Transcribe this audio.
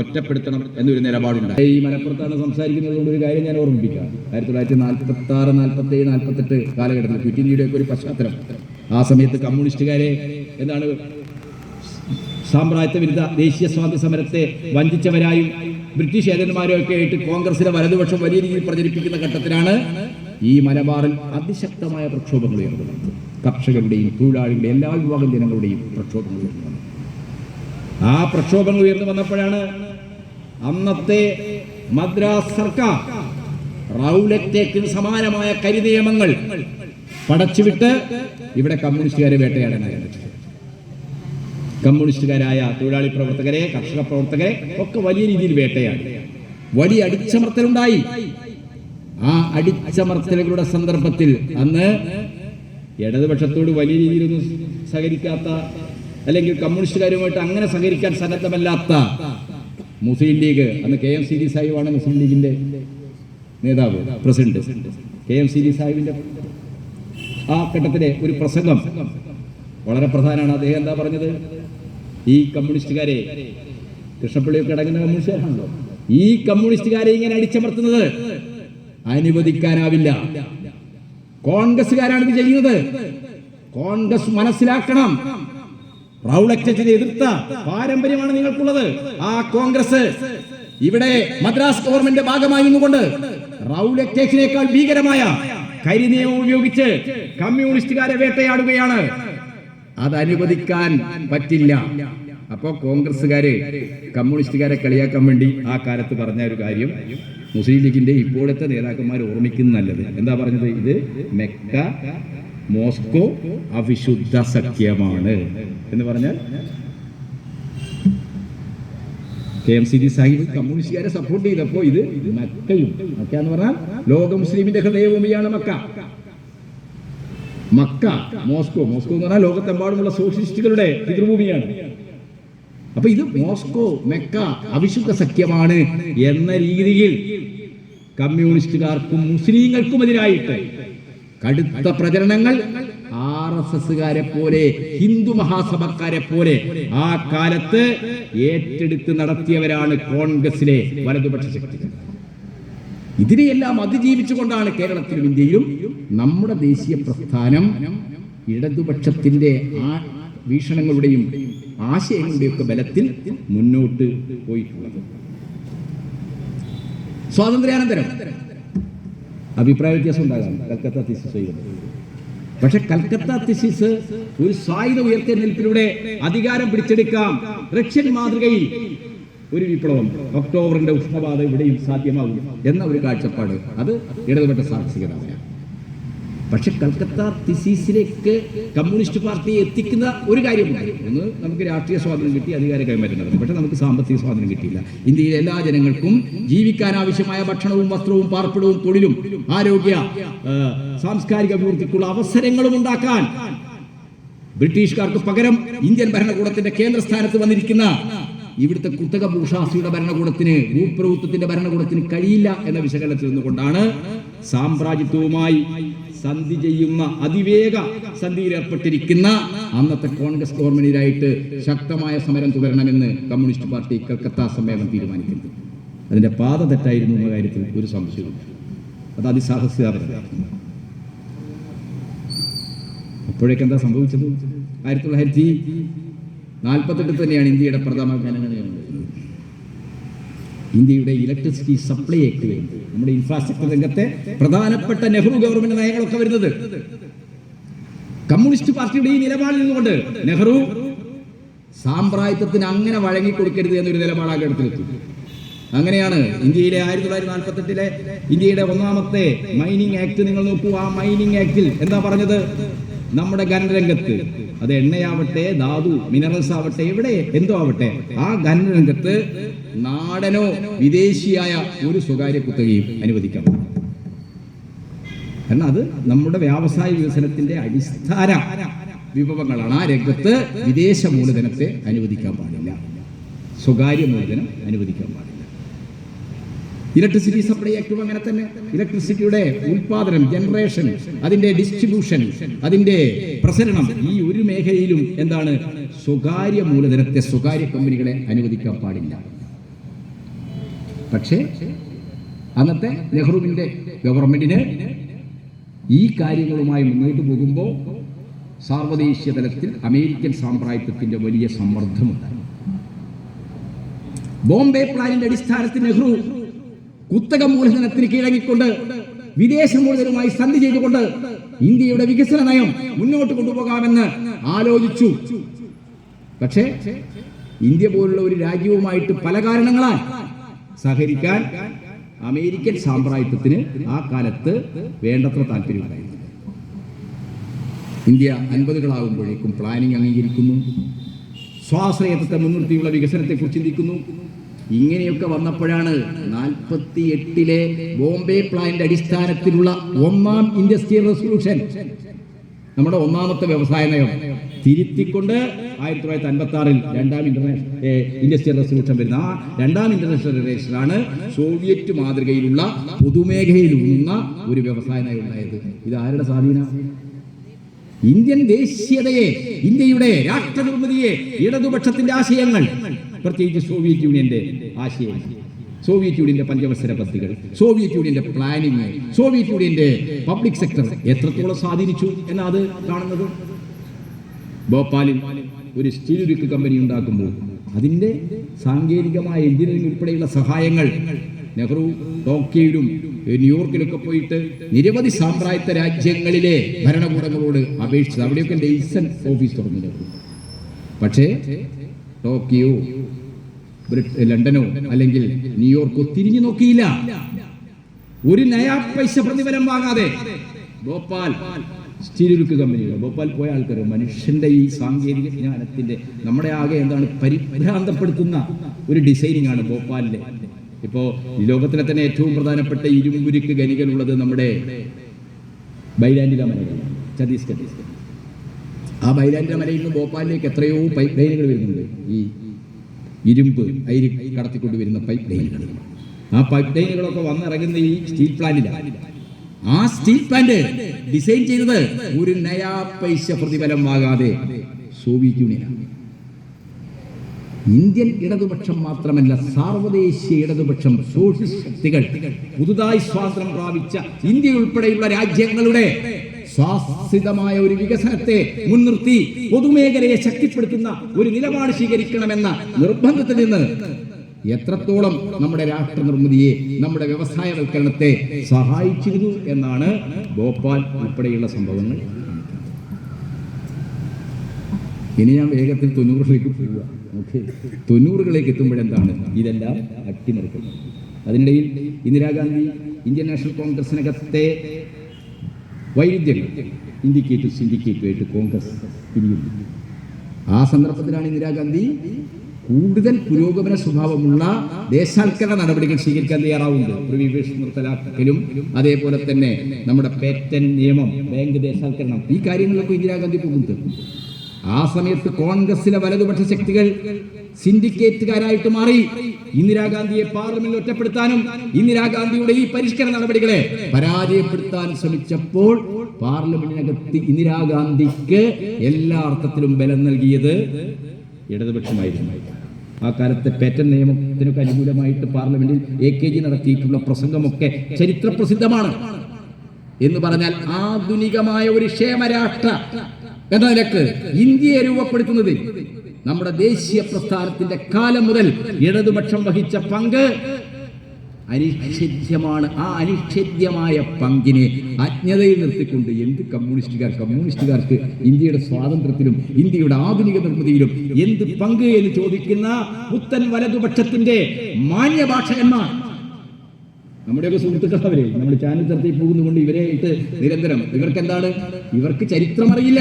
ഒറ്റപ്പെടുത്തണം എന്നൊരു നിലപാടുണ്ട് ഈ മലപ്പുറത്താണ് സംസാരിക്കുന്നത് കൊണ്ട് ഒരു കാര്യം ഞാൻ ഓർമ്മിപ്പിക്കാം. ആയിരത്തി തൊള്ളായിരത്തി നാൽപ്പത്തി ആറ് നാൽപ്പത്തി ഏഴ് നാൽപ്പത്തെട്ട് കാലഘട്ടത്തിൽ ക്വിറ്റ് ഇന്ത്യയുടെ ഒക്കെ ഒരു പശ്ചാത്തലം. ആ സമയത്ത് കമ്മ്യൂണിസ്റ്റുകാരെ എന്താണ് സാമ്രാജ്യത്വ വിരുദ്ധ ദേശീയ സ്വാതന്ത്ര്യ സമരത്തെ വഞ്ചിച്ചവരായും ബ്രിട്ടീഷ് ഏജന്റുമാരും ഒക്കെ ആയിട്ട് കോൺഗ്രസിലെ വലതുപക്ഷം വലിയ രീതിയിൽ പ്രചരിപ്പിക്കുന്ന ഘട്ടത്തിലാണ് ഈ മലബാറിൽ അതിശക്തമായ പ്രക്ഷോഭങ്ങൾ ഉയർന്നത്. കർഷകരുടെയും തൊഴിലാളികളുടെയും എല്ലാ വിഭാഗം ജനങ്ങളുടെയും പ്രക്ഷോഭങ്ങൾ ഉയർന്നു ആ പ്രക്ഷോഭങ്ങൾ ഉയർന്നു വന്നപ്പോഴാണ് അന്നത്തെ മദ്രാസ് സർക്കാർ റൗലറ്റേക്കിന് സമാനമായ കരിനിയമങ്ങൾ പടച്ചുവിട്ട് ഇവിടെ കമ്മ്യൂണിസ്റ്റുകാരെ വേട്ടയാടാൻ ആരംഭിച്ചത് കമ്മ്യൂണിസ്റ്റുകാരായ തൊഴിലാളി പ്രവർത്തകരെ കർഷക പ്രവർത്തകരെ ഒക്കെ വലിയ രീതിയിൽ വേട്ടയാടി. വലിയ അടിച്ചമർത്തലുണ്ടായി. ആ അടിച്ചമർത്തലുകളുടെ സന്ദർഭത്തിൽ അന്ന് ഇടതുപക്ഷത്തോട് വലിയ രീതിയിലൊന്നും സഹകരിക്കാത്ത അല്ലെങ്കിൽ കമ്മ്യൂണിസ്റ്റുകാരുമായിട്ട് അങ്ങനെ സഹകരിക്കാൻ സന്നദ്ധമല്ലാത്ത മുസ്ലിം ലീഗ് അന്ന് കെ എം സി സാഹിബാണ് മുസ്ലിം ലീഗിന്റെ നേതാവ് president. K M C D സാഹിബിന്റെ ആ ഘട്ടത്തിലെ ഒരു പ്രസംഗം വളരെ പ്രധാനമാണ്. അദ്ദേഹം എന്താ പറഞ്ഞത്? ഈ കമ്മ്യൂണിസ്റ്റുകാരെ കൃഷ്ണപ്പള്ളിയൊക്കെ അടങ്ങുന്ന കമ്മ്യൂണിസ്റ്റുകാരാണല്ലോ. ഈ കമ്മ്യൂണിസ്റ്റുകാരെ ഇങ്ങനെ അടിച്ചമർത്തുന്നത് അനുവദിക്കാനാവില്ല. കോൺഗ്രസ്സുകാരാണ് ഇത് ചെയ്യുന്നത്. കോൺഗ്രസ് മനസ്സിലാക്കണം. റൗളക്റ്റിനെ എതിർത്ത പാരമ്പര്യമാണ് നിങ്ങൾക്കുള്ളത്. ആ കോൺഗ്രസ് ഇവിടെ മദ്രാസ് ഗവൺമെന്റ് ഭാഗമായി നിന്നുകൊണ്ട് റൗലക്റ്റേക്കിനേക്കാൾ ഭീകരമായ കരിനിയമം ഉപയോഗിച്ച് കമ്മ്യൂണിസ്റ്റുകാരെ വേട്ടയാടുകയാണ്. അത് അനുവദിക്കാൻ പറ്റില്ല. അപ്പോ കോൺഗ്രസ്സുകാര് കമ്മ്യൂണിസ്റ്റുകാരെ കളിയാക്കാൻ വേണ്ടി ആ കാലത്ത് പറഞ്ഞ ഒരു കാര്യം മുസ്ലിം ലീഗിന്റെ ഇപ്പോഴത്തെ നേതാക്കന്മാർ ഓർമ്മിക്കുന്ന നല്ലത്. എന്താ പറഞ്ഞത്? ഇത് മെക്ക മോസ്കോ അവിശുദ്ധ സഖ്യമാണ് എന്ന് പറഞ്ഞാൽ K M C D Sahib കമ്മ്യൂണിസ്റ്റുകാരെ support ചെയ്തപ്പോ ഇത് മക്കയും മക്ക എന്ന് പറഞ്ഞാൽ ലോക മുസ്ലിമിന്റെ ഹൃദയഭൂമിയാണ് മക്ക. മക്ക മോസ്കോ മോസ്കോ എന്ന് പറഞ്ഞാൽ ലോകത്തെമ്പാടുമുള്ള സോഷ്യലിസ്റ്റുകളുടെ പിതൃഭൂമിയാണ്. അപ്പൊ ഇത് മോസ്കോ മെക്ക അവിശുദ്ധ സഖ്യമാണ് എന്ന രീതിയിൽ കമ്മ്യൂണിസ്റ്റുകാർക്കും മുസ്ലിങ്ങൾക്കും എതിരായിട്ട് കടുത്ത പ്രചരണങ്ങൾ ആർ എസ് എസുകാരെ പോലെ ഹിന്ദു മഹാസഭക്കാരെ പോലെ ആ കാലത്ത് ഏറ്റെടുത്ത് നടത്തിയവരാണ് കോൺഗ്രസിലെ വലതുപക്ഷ ശക്തി ഇതിനെയെല്ലാം അതിജീവിച്ചുകൊണ്ടാണ് കേരളത്തിലും ഇന്ത്യയിലും നമ്മുടെ ദേശീയ പ്രസ്ഥാനം ഇടതുപക്ഷത്തിന്റെ ആ വീക്ഷണങ്ങളുടെയും ആശയങ്ങളുടെയും ഒക്കെ ബലത്തിൽ മുന്നോട്ട് പോയിട്ടുള്ളത്. സ്വാതന്ത്ര്യാനന്തരം. അഭിപ്രായ വ്യത്യാസം ഉണ്ടാകാം. കൽക്കത്ത തിസിസ് പക്ഷെ കൽക്കത്ത തിസിസ് ഒരു സായുധ ഉയർത്തെഴുന്നേൽപ്പിലൂടെ അധികാരം പിടിച്ചെടുക്കാം. റഷ്യൻ മാതൃകയിൽ ഒരു വിപ്ലവം. ഒക്ടോബറിന്റെ ഉഷ്ണബാധ ഇവിടെയും സാധ്യമാകും എന്ന ഒരു കാഴ്ചപ്പാട്. അത് ഇടതുപെട്ട സാഹസികതയാണ് പക്ഷെ കൽക്കത്ത തിസീസിലേക്ക് കമ്മ്യൂണിസ്റ്റ് പാർട്ടി എത്തിക്കുന്ന ഒരു കാര്യമുണ്ട്. ഒന്ന് നമുക്ക് രാഷ്ട്രീയ സ്വാതന്ത്ര്യം കിട്ടി അധികാര കൈമാറ്റം നടത്തി. പക്ഷെ നമുക്ക് സാമ്പത്തിക സ്വാതന്ത്ര്യം കിട്ടിയില്ല. ഇന്ത്യയിലെ എല്ലാ ജനങ്ങൾക്കും ജീവിക്കാൻ ആവശ്യമായ ഭക്ഷണവും വസ്ത്രവും പാർപ്പിടവും തൊഴിലും ആരോഗ്യ സാംസ്കാരിക അഭിവൃദ്ധിക്കുള്ള അവസരങ്ങളും ഉണ്ടാക്കാൻ ബ്രിട്ടീഷുകാർക്ക് പകരം ഇന്ത്യൻ ഭരണകൂടത്തിന്റെ കേന്ദ്രസ്ഥാനത്ത് വന്നിരിക്കുന്ന ഇവിടുത്തെ കുത്തക ഭൂഷാസിയുടെ ഭരണകൂടത്തിന് ഭൂപ്രഭുത്വത്തിന്റെ ഭരണകൂടത്തിന് കഴിയില്ല എന്ന വിശകലനത്തിൽ നിന്നുകൊണ്ടാണ് സാമ്രാജ്യത്വവുമായി സന്ധി ചെയ്യുന്ന അതിവേഗ സന്ധിയിൽ ഏർപ്പെട്ടിരിക്കുന്ന അന്നത്തെ കോൺഗ്രസ് ഗവൺമെന്റിനായിട്ട് ശക്തമായ സമരം തുടരണമെന്ന് കമ്മ്യൂണിസ്റ്റ് പാർട്ടി കൽക്കത്ത സമ്മേളനം തീരുമാനിക്കുന്നത് അതിന്റെ പാത തെറ്റായിരുന്നു എന്ന കാര്യത്തിൽ ഒരു സംശയവും അത് അതിസാഹസികത അപ്പോഴേക്ക് എന്താ സംഭവിച്ചത്? ആയിരത്തി തൊള്ളായിരത്തി നാൽപ്പത്തെട്ടിൽ തന്നെയാണ് ഇന്ത്യയുടെ പ്രഥമ വരുന്നത്. ഇന്ത്യയുടെ ഇലക്ട്രിസിറ്റി സപ്ലൈ ആക്ട് വരുന്നത് നമ്മുടെ ഇൻഫ്രാസ്ട്രക്ചർ രംഗത്തെ പ്രധാനപ്പെട്ട നെഹ്റു ഗവൺമെന്റ് നയങ്ങളൊക്കെ വരുന്നത്. കമ്മ്യൂണിസ്റ്റ് പാർട്ടിയുടെ ഈ നിലപാടിൽ നിന്നുകൊണ്ട് നെഹ്റു സാമ്പ്രായത്വത്തിന് അങ്ങനെ വഴങ്ങിക്കൊടുക്കരുത് എന്നൊരു നിലപാടാണ് ആ ഘട്ടത്തിലെത്തി അങ്ങനെയാണ് ഇന്ത്യയിലെ ആയിരത്തി തൊള്ളായിരത്തി നാൽപ്പത്തെട്ടിലെ ഇന്ത്യയുടെ ഒന്നാമത്തെ മൈനിങ് ആക്ട് നിങ്ങൾ നോക്കൂ. ആ മൈനിങ് ആക്ടിൽ എന്താ പറഞ്ഞത്? നമ്മുടെ ഖനനരംഗത്ത്. അത് എണ്ണയാവട്ടെ ധാതു മിനറൽസ് ആവട്ടെ എവിടെ എന്തോ ആവട്ടെ ആ ഖനനരംഗത്ത് നാടനോ വിദേശിയായ ഒരു സ്വകാര്യ കുത്തകയും അനുവദിക്കാം. കാരണം അത് നമ്മുടെ വ്യാവസായിക വികസനത്തിന്റെ അടിസ്ഥാന വിഭവങ്ങളാണ്. ആ രംഗത്ത് വിദേശ മൂലധനത്തെ അനുവദിക്കാൻ പാടില്ല. സ്വകാര്യ മൂലധനം അനുവദിക്കാൻ പാടില്ല. ഇലക്ട്രിസിറ്റി സപ്ലൈ ആക്ടും അങ്ങനെ തന്നെ. ഇലക്ട്രിസിറ്റിയുടെ ഉൽപാദനം ജനറേഷൻ അതിന്റെ ഡിസ്ട്രിബ്യൂഷൻ അതിന്റെ പ്രസരണം ഈ ഒരു മേഖലയിലും എന്താണ്? സ്വകാര്യ മൂലധനത്തെ സ്വകാര്യ കമ്പനികളെ അനുവദിക്കാൻ പാടില്ല. പക്ഷേ അന്നത്തെ നെഹ്റുവിന്റെ ഗവൺമെന്റിന് ഈ കാര്യങ്ങളുമായി മുന്നോട്ട് പോകുമ്പോൾ സാർവദേശീയ തലത്തിൽ അമേരിക്കൻ സാമ്രാജ്യത്വത്തിന്റെ വലിയ സമ്മർദ്ദമുണ്ടായി. ബോംബെ പ്ലാനിന്റെ അടിസ്ഥാനത്തിൽ നെഹ്റു കുത്തക മൂലധനത്തിന് കീഴങ്ങിക്കൊണ്ട് വിദേശ മൂലധനവുമായി സന്ധി ചെയ്തുകൊണ്ട് ഇന്ത്യയുടെ വികസന നയം മുന്നോട്ട് കൊണ്ടുപോകാമെന്ന് ആലോചിച്ചു. പക്ഷേ ഇന്ത്യ പോലുള്ള ഒരു രാജ്യവുമായിട്ട് പല കാരണങ്ങളാൽ സഹകരിക്കാൻ അമേരിക്കൻ സാമ്പ്രായത്വത്തിന് ആ കാലത്ത് വേണ്ടത്ര താല്പര്യമുണ്ടായിരുന്നു ഇന്ത്യ അൻപതുകളാകുമ്പോഴേക്കും പ്ലാനിംഗ് അംഗീകരിക്കുന്നു. സ്വാശ്രയത്വത്തെ മുൻനിർത്തിയുള്ള വികസനത്തെക്കുറിച്ച് ചിന്തിക്കുന്നു. ഇങ്ങനെയൊക്കെ വന്നപ്പോഴാണ് നാൽപ്പത്തി എട്ടിലെ ബോംബെ പ്ലാന്റ് അടിസ്ഥാനത്തിലുള്ള ഒന്നാം ഇൻഡസ്ട്രിയൽ റെസൊല്യൂഷൻ. നമ്മുടെ ഒന്നാമത്തെ വ്യവസായ നയം. തിരുത്തിക്കൊണ്ട് ആയിരത്തി തൊള്ളായിരത്തി അൻപത്തി ആറിൽ രണ്ടാം ഇന്റർനാഷണൽ ഇൻഡസ്ട്രിയൽ റെസൊല്യൂഷൻ വരുന്ന ആ രണ്ടാം ഇന്റർനാഷണൽ റിലേഷനാണ് സോവിയറ്റ് മാതൃകയിലുള്ള പൊതുമേഖലയിൽ ഒരു വ്യവസായ നയം ഉണ്ടായത്. ഇത് ആരുടെ സ്വാധീനം? ഇന്ത്യൻ ദേശീയതയെ ഇന്ത്യയുടെ രാഷ്ട്ര നിർമ്മിതിയെ ഇടതുപക്ഷത്തിന്റെ ആശയങ്ങൾ പ്രത്യേകിച്ച് സോവിയറ്റ് യൂണിയന്റെ ആശയങ്ങൾ. സോവിയറ്റ് യൂണിയന്റെ പഞ്ചവത്സര പദ്ധതികൾ സോവിയറ്റ് യൂണിയന്റെ പ്ലാനിങ് സോവിയറ്റ് യൂണിയന്റെ പബ്ലിക് സെക്ടർ എത്രത്തോളം സ്വാധീനിച്ചു എന്നാ കാണുന്നത്? ഭോപ്പാലിൽ ഒരു സ്റ്റീൽ ഉരുക്ക് കമ്പനി ഉണ്ടാക്കുമ്പോൾ അതിന്റെ സാങ്കേതികമായ എഞ്ചിനീയറിംഗ് ഉൾപ്പെടെയുള്ള സഹായങ്ങൾ നെഹ്റു ടോക്കിയോയിലും ന്യൂയോർക്കിലൊക്കെ പോയിട്ട് നിരവധി സാമ്രാജ്യത്വ രാജ്യങ്ങളിലെ ഭരണകൂടങ്ങളോട് അപേക്ഷിച്ചത്. അവിടെയൊക്കെ ലൈസൻസ് ഓഫീസ് തുറന്നു പക്ഷേ ടോക്കിയോ ലണ്ടനോ അല്ലെങ്കിൽ ന്യൂയോർക്കോ തിരിഞ്ഞു നോക്കിയില്ല. ഒരു നയാ പൈസ പ്രതിഫലം വാങ്ങാതെ ഭോപ്പാൽ സ്റ്റീൽ ഉരുക്ക് കമ്പനികൾ ഭോപ്പാൽ പോയ ആൾക്കാർ മനുഷ്യന്റെ ഈ സാങ്കേതിക ജ്ഞാനത്തിന്റെ നമ്മുടെ ആകെ എന്താണ് പരിഭ്രാന്തപ്പെടുത്തുന്ന ഒരു ഡിസൈനിങ് ആണ് ഭോപ്പാലിലെ ഇപ്പോ ഈ ലോകത്തിലെ തന്നെ ഏറ്റവും പ്രധാനപ്പെട്ട ഇരുമ്പുരുക്ക് ഖനികളുള്ളത് നമ്മുടെ ബൈലാൻഡില മലകളാണ് ഛത്തീസ്ഗഡ് ആ ബൈലാൻഡില മലയിൽ നിന്ന് ഭോപ്പാലിലേക്ക് എത്രയോ പൈപ്പ് ലൈനുകൾ വരുന്നുണ്ട്. ഈ ഇരുമ്പ് അരി കടത്തിക്കൊണ്ട് വരുന്ന പൈപ്പ് ലൈനുകൾ ആ പൈപ്പ് ലൈനുകളൊക്കെ വന്നിറങ്ങുന്ന ഈ സ്റ്റീൽ പ്ലാന്റിലാണ് ആ സ്റ്റീൽ പ്ലാന്റ് ഡിസൈൻ ചെയ്തത് ഒരു നയാ പൈസ പ്രതിഫലം വാങ്ങാതെ സോവിയറ്റ് യൂണിയനാണ്. ഇന്ത്യൻ ഇടതുപക്ഷം മാത്രമല്ല സാർവദേശീയ ഇടതുപക്ഷം സോഷ്യലിസ്റ്റ് ശക്തികൾ പുതുതായി സ്വാതന്ത്ര്യം പ്രാപിച്ച ഇന്ത്യ ഉൾപ്പെടെയുള്ള രാജ്യങ്ങളുടെ സ്വാസ്ഥിതമായ ഒരു വികസനത്തെ മുൻനിർത്തി പൊതുമേഖലയെ ശക്തിപ്പെടുത്തുന്ന ഒരു നിലപാട് സ്വീകരിക്കണമെന്ന നിർബന്ധത്തിൽ നിന്ന് എത്രത്തോളം നമ്മുടെ രാഷ്ട്ര നിർമ്മിതിയെ നമ്മുടെ വ്യവസായവൽക്കരണത്തെ സഹായിച്ചിരുന്നു എന്നാണ് ഭോപ്പാൽ ഉൾപ്പെടെയുള്ള സംഭവങ്ങൾ. ഇനി ഞാൻ വേഗത്തിൽ തൊണ്ണൂറിലേക്ക് പോവുക. ഓക്കെ. തൊണ്ണൂറുകളിലേക്ക് എത്തുമ്പോഴെന്താണ് ഇതെല്ലാം അട്ടിമറിക്കുന്നത് അതിനിടയിൽ ഇന്ദിരാഗാന്ധി ഇന്ത്യൻ നാഷണൽ കോൺഗ്രസിനകത്തെ വൈരുദ്ധ്യങ്ങൾ ഇൻഡിക്കേറ്റും സിൻഡിക്കേറ്റുമായിട്ട് കോൺഗ്രസ് പിരിയുന്നു. ആ സന്ദർഭത്തിലാണ് ഇന്ദിരാഗാന്ധി കൂടുതൽ പുരോഗമന സ്വഭാവമുള്ള ദേശാൽക്കരണ നടപടികൾ സ്വീകരിക്കാൻ തയ്യാറാവുന്നത്. പ്രിവിവേഷ് നിർത്തലാക്കലും അതേപോലെ തന്നെ നമ്മുടെ പേറ്റൻ നിയമം ബാങ്ക് ദേശാൽക്കരണം ഈ കാര്യങ്ങളിലൊക്കെ ഇന്ദിരാഗാന്ധി പോകുന്നത്. ആ സമയത്ത് കോൺഗ്രസിലെ വലതുപക്ഷ ശക്തികൾ സിൻഡിക്കേറ്റുകാരായിട്ട് മാറി. ഇന്ദിരാഗാന്ധിയെ പാർലമെന്റിൽ ഒറ്റപ്പെടുത്താനും ഇന്ദിരാഗാന്ധിയുടെ ഈ പരിഷ്കരണ നടപടികളെ പരാജയപ്പെടുത്താൻ ശ്രമിച്ചപ്പോൾ പാർലമെന്റിനകത്ത് ഇന്ദിരാഗാന്ധിക്ക് എല്ലാ അർത്ഥത്തിലും ബലം നൽകിയത് ഇടതുപക്ഷമായിരുന്നു. ആ കാലത്തെ പേറ്റൻ നിയമത്തിനൊക്കെ അനുകൂലമായിട്ട് പാർലമെന്റിൽ എ കെ ജി നടത്തിയിട്ടുള്ള പ്രസംഗമൊക്കെ ചരിത്ര പ്രസിദ്ധമാണ് എന്ന് പറഞ്ഞാൽ ആധുനികമായ ഒരു ക്ഷേമരാഷ്ട്ര എന്ന നിലയ്ക്ക് ഇന്ത്യയെ രൂപപ്പെടുത്തുന്നത് നമ്മുടെ ദേശീയ പ്രസ്ഥാനത്തിന്റെ കാലം മുതൽ ഇടതുപക്ഷം വഹിച്ച പങ്ക് അനിഷേധ്യമാണ് ആ അനിഷേധ്യമായ പങ്കിനെ അജ്ഞതയിൽ നിർത്തിക്കൊണ്ട് എന്ത് കമ്മ്യൂണിസ്റ്റുകാർ കമ്മ്യൂണിസ്റ്റുകാർക്ക് ഇന്ത്യയുടെ സ്വാതന്ത്ര്യത്തിലും ഇന്ത്യയുടെ ആധുനിക നിർമ്മിതിയിലും എന്ത് പങ്ക് എന്ന് ചോദിക്കുന്ന പുത്തൻ വലതുപക്ഷത്തിന്റെ മാന്യഭാഷകന്മാർ നമ്മുടെയൊക്കെ സുഹൃത്തുക്കൾ അവരെ നമ്മൾ ചാനൽ ചർച്ചയിൽ പോകുന്നുകൊണ്ട് ഇവരെ ഇട്ട് നിരന്തരം. ഇവർക്ക് എന്താണ് ഇവർക്ക് ചരിത്രം അറിയില്ല